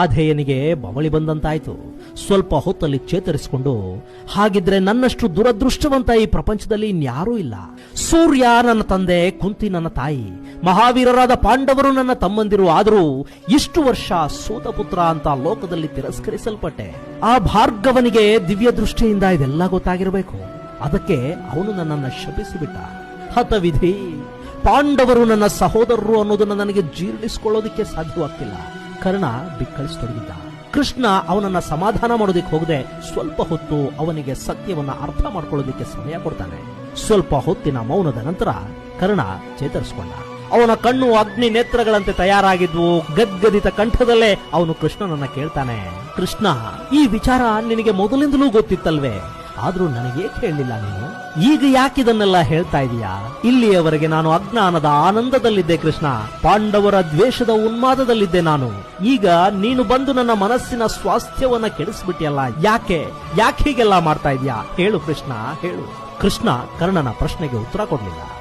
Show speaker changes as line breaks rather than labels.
ರಾಧೇಯನಿಗೆ ಬವಳಿ ಬಂದಂತಾಯ್ತು. ಸ್ವಲ್ಪ ಹೊತ್ತಲ್ಲಿ ಚೇತರಿಸಿಕೊಂಡು, ಹಾಗಿದ್ರೆ ನನ್ನಷ್ಟು ದುರದೃಷ್ಟವಂತ ಈ ಪ್ರಪಂಚದಲ್ಲಿ ಇನ್ಯಾರೂ ಇಲ್ಲ. ಸೂರ್ಯ ನನ್ನ ತಂದೆ, ಕುಂತಿ ನನ್ನ ತಾಯಿ. ಮಹಾವೀರರಾದ ಪಾಂಡವರು ನನ್ನ ತಮ್ಮಂದಿರು. ಆದರೂ ಇಷ್ಟು ವರ್ಷ ಸೂತ ಪುತ್ರ ಅಂತ ಲೋಕದಲ್ಲಿ ತಿರಸ್ಕರಿಸಲ್ಪಟ್ಟೆ. ಆ ಭಾರ್ಗವನಿಗೆ ದಿವ್ಯ ದೃಷ್ಟಿಯಿಂದ ಇದೆಲ್ಲ ಗೊತ್ತಾಗಿರಬೇಕು. ಅದಕ್ಕೆ ಅವನು ನನ್ನನ್ನು ಶಪಿಸಿಬಿಟ್ಟ. ಹತವಿಧಿ, ಪಾಂಡವರು ನನ್ನ ಸಹೋದರರು ಅನ್ನೋದನ್ನ ನನಗೆ ಜೀರ್ಣಿಸಿಕೊಳ್ಳೋದಕ್ಕೆ ಸಾಧ್ಯವಾಗ್ತಿಲ್ಲ. ಕರ್ಣ ಬಿಕ್ಕಳಿಸತೊಡಗಿದ್ದ. ಕೃಷ್ಣ ಅವನನ್ನ ಸಮಾಧಾನ ಮಾಡೋದಿಕ್ಕೆ ಹೋಗದೆ ಸ್ವಲ್ಪ ಹೊತ್ತು ಅವನಿಗೆ ಸತ್ಯವನ್ನ ಅರ್ಥ ಮಾಡ್ಕೊಳ್ಳೋದಕ್ಕೆ ಸಮಯ ಕೊಡ್ತಾನೆ. ಸ್ವಲ್ಪ ಹೊತ್ತಿನ ಮೌನದ ನಂತರ ಕರ್ಣ ಚೇತರಿಸಿಕೊಂಡ. ಅವನ ಕಣ್ಣು ಅಗ್ನಿ ನೇತ್ರಗಳಂತೆ ತಯಾರಾಗಿದ್ವು. ಗದ್ಗದಿತ ಕಂಠದಲ್ಲೇ ಅವನು ಕೃಷ್ಣನನ್ನ ಕೇಳ್ತಾನೆ. ಕೃಷ್ಣ, ಈ ವಿಚಾರ ನಿನಗೆ ಮೊದಲಿಂದಲೂ ಗೊತ್ತಿತ್ತಲ್ವೇ? ಆದ್ರೂ ನನಗೇಕೆ ಹೇಳಲಿಲ್ಲ ನೀನು. ಈಗ ಯಾಕಿದನ್ನೆಲ್ಲ ಹೇಳ್ತಾ ಇದೀಯಾ? ಇಲ್ಲಿಯವರೆಗೆ ನಾನು ಅಜ್ಞಾನದ ಆನಂದದಲ್ಲಿದ್ದೆ ಕೃಷ್ಣ, ಪಾಂಡವರ ದ್ವೇಷದ ಉನ್ಮಾದದಲ್ಲಿದ್ದೆ ನಾನು. ಈಗ ನೀನು ಬಂದು ನನ್ನ ಮನಸ್ಸಿನ ಸ್ವಾಸ್ಥ್ಯವನ್ನ ಕೆಡಿಸ್ಬಿಟ್ಟಿಯಲ್ಲ ಯಾಕೆ? ಯಾಕೆ ಹೀಗೆಲ್ಲ ಮಾಡ್ತಾ ಇದೀಯಾ? ಹೇಳು ಕೃಷ್ಣ ಹೇಳು. ಕೃಷ್ಣ ಕರ್ಣನ ಪ್ರಶ್ನೆಗೆ ಉತ್ತರ ಕೊಡ್ಲಿಲ್ಲ.